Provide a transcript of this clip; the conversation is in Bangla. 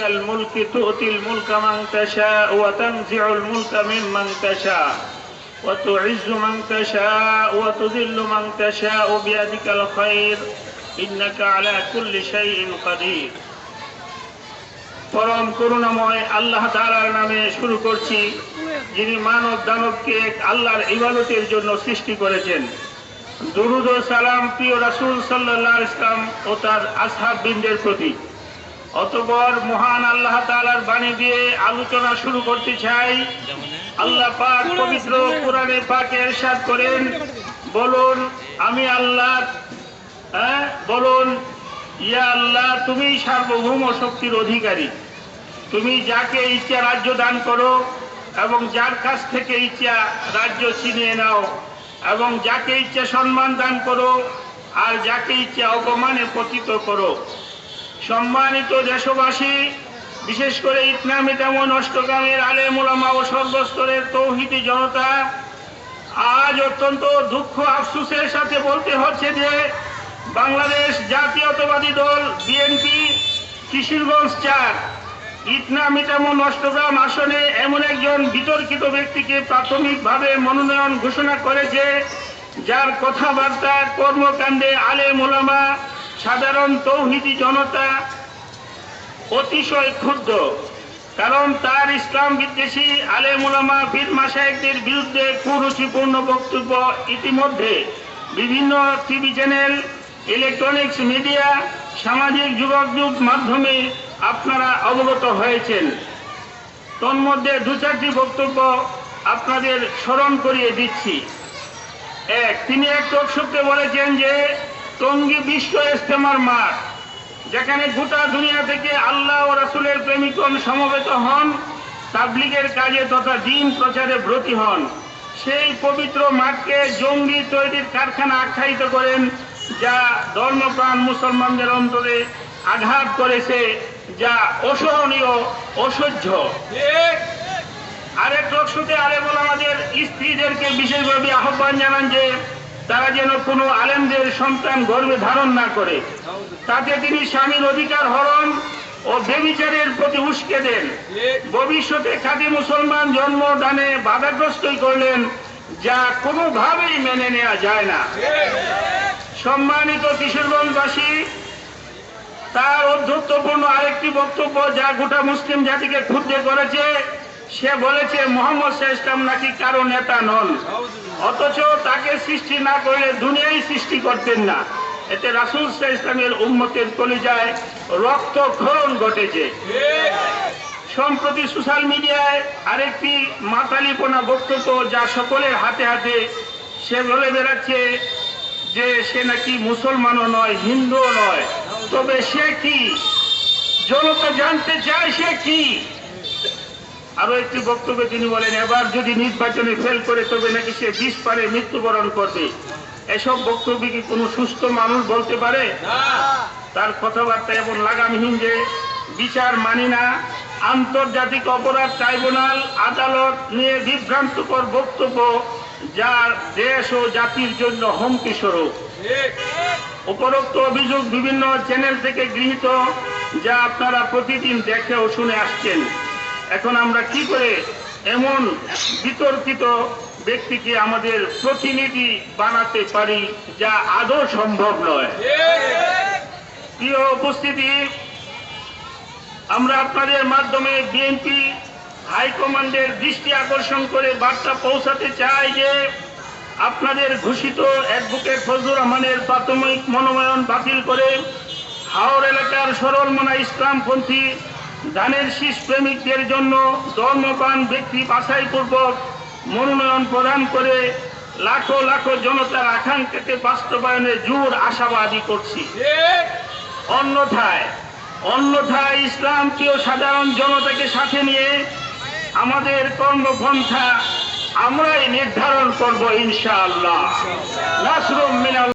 الملك تؤتي الملك من تشاء وتنزع الملك ممن تشاء وتعز من تشاء وتذل من تشاء بيدك الخير إنك على كل شيء قدير পরম করুণাময় আল্লাহ তাআলার নামে শুরু করছি যিনি মানব দানবকে এক আল্লাহর ইবাদতের জন্য সৃষ্টি করেছেন দুরুদ ও সালাম প্রিয় রাসূল সাল্লাল্লাহু আলাইহি ইসলাম ও তার আসহাব বৃন্দের প্রতি অতঃপর মহান আল্লাহ তাআলার বাণী দিয়ে আলোচনা শুরু করতে চাই। আল্লাহ পাক পবিত্র কোরআনে পাকে ইরশাদ করেন। বলুন, আমি আল্লাহ হ্যাঁ? বলুন, ইয়া আল্লাহ, তুমি সার্বভৌম শক্তির অধিকারী। তুমি যাকে ইচ্ছা রাজ্য দান করো এবং যার কাছ থেকে ইচ্ছা রাজ্য ছিনিয়ে নাও এবং যাকে ইচ্ছা সম্মান দান করো আর যাকে ইচ্ছা অপমানে পতিত করো। সম্মানিত দেশবাসী, বিশেষ করে ইসলামী তেমন অষ্টগ্রামের আলেম ওলামা ও সর্বস্তরের তৌহিদি জনতা, আজ অত্যন্ত দুঃখ আফসুসের সাথে বলতে হচ্ছে যে বাংলাদেশ জাতীয়তাবাদী দল বিএনপি কিশোরগঞ্জ চার। ইটনা মিটামন অষ্টগ্রাম আসনে এমন একজন বিতর্কিত ব্যক্তিকে প্রাথমিকভাবে মনোনয়ন ঘোষণা করেছে, যার কথাবার্তা কর্মকাণ্ডে আলে মোলামা সাধারণ তৌহিদি জনতা অতিশয় ক্ষুব্ধ, কারণ তার ইসলাম বিদ্বেষী আলে মোলামা বীর মাসায়কদের বিরুদ্ধে কুরুচিপূর্ণ বক্তব্য ইতিমধ্যে বিভিন্ন টিভি চ্যানেল ইলেকট্রনিক্স মিডিয়া সামাজিক যোগাযোগ মাধ্যমে আপনারা অবগত হয়েছেন। তন্মধ্যে দু চারটি বক্তব্য আপনাদের স্মরণ করিয়ে দিচ্ছি। এক, তিনি এক টকশপে বলেছেন যে টঙ্গী বিশ্ব ইস্তেমার মাঠ, যেখানে গোটা দুনিয়া থেকে আল্লাহ ও রাসুলের প্রেমিকগণ সমবেত হন, তাবলিগের কাজে তথা দিন প্রচারে ব্রতী হন। সেই পবিত্র মাঠকে জঙ্গি তৈরির কারখানা আখ্যায়িত করেন, যা ধর্মপ্রাণ মুসলমানদের অন্তরে আঘাত করেছে, যা অসহনীয়, অসহ্য। আরেক রক্ষতে আলেমুল আমাদের স্ত্রীদেরকে বিশেষভাবে আহ্বান জানান যে তারা যেন কোনো আলেমদের সন্তান গর্বে ধারণ না করে। তাতে তিনি স্বামীর অধিকার হরণ ও বেবিচারের প্রতি উস্কে দেন। ভবিষ্যতে খাদি মুসলমান জন্মদানে বাধাগ্রস্তই করলেন, যা কোনোভাবেই মেনে নেওয়া যায় না। সম্মানিত কিশোরগঞ্জবাসী তার অধ্যত্বপূর্ণ আরেকটি বক্তব্য যা গোটা মুসলিম জাতিকে ক্ষুদ্র করেছে। সে বলেছে, মোহাম্মদ ইসলাম নাকি কারও নেতা নন। অথচ তাকে সৃষ্টি না করলে দুনিয়াই সৃষ্টি করতেন না। এতে রাসুল ইসলামের উম্মতের কলিজায় রক্তক্ষরণ ঘটেছে। সম্প্রতি সোশ্যাল মিডিয়ায় আরেকটি মাতালিপনা বক্তব্য যা সকলের হাতে হাতে সে বলে বেড়াচ্ছে যে, সে নাকি মুসলমানও নয়, হিন্দুও নয়। তবে সে কি? জনতা জানতে চায় সে কি? আরও একটি বক্তব্যে তিনি বলেন এবার যদি নির্বাচনে ফেল করে তবে নাকি সে বিষ পারে মৃত্যুবরণ করবে। এসব বক্তব্য কি কোনো সুস্থ মানুষ বলতে পারে? তার কথাবার্তা এমন লাগামহীন যে বিচার মানি না। আন্তর্জাতিক অপরাধ ট্রাইব্যুনাল আদালত নিয়ে বিভ্রান্তকর বক্তব্য যা দেশ ও জাতির জন্য হুমকি স্বরূপ। উপরোক্ত অভিযোগ বিভিন্ন চ্যানেল থেকে গৃহীত যা আপনারা প্রতিদিন দেখে ও শুনে আসছেন। এখন আমরা কি করে এমন বিতর্কিত ব্যক্তিকে আমাদের প্রতিনিধি বানাতে পারি যা আদৌ সম্ভব নয়? প্রিয় উপস্থিতি, আমরা আপনাদের মাধ্যমে বিএনপি হাইকমান্ডের দৃষ্টি আকর্ষণ করে বার্তা পৌঁছাতে চাই যে আপনাদের ঘোষিত অ্যাডভোকেট ফজলুর রহমানের প্রাথমিক মনোনয়ন বাতিল করে হাওর এলাকার সরল মনা ইসলামপন্থী ধানের শীষ প্রেমিকদের জন্য ধর্মপান ব্যক্তি বাছাইপূর্বক মনোনয়ন প্রদান করে লাখো লাখো জনতার আকাঙ্ক্ষাকে বাস্তবায়নে জোর আশাবাদী করছি। অন্যথায় অন্যথায় ইসলামপ্রিয় সাধারণ জনতাকে সাথে নিয়ে আমাদের কর্মপন্থা আমরাই নির্ধারণ করব ইনশাআল্লাহ। নাসরুম মিনাল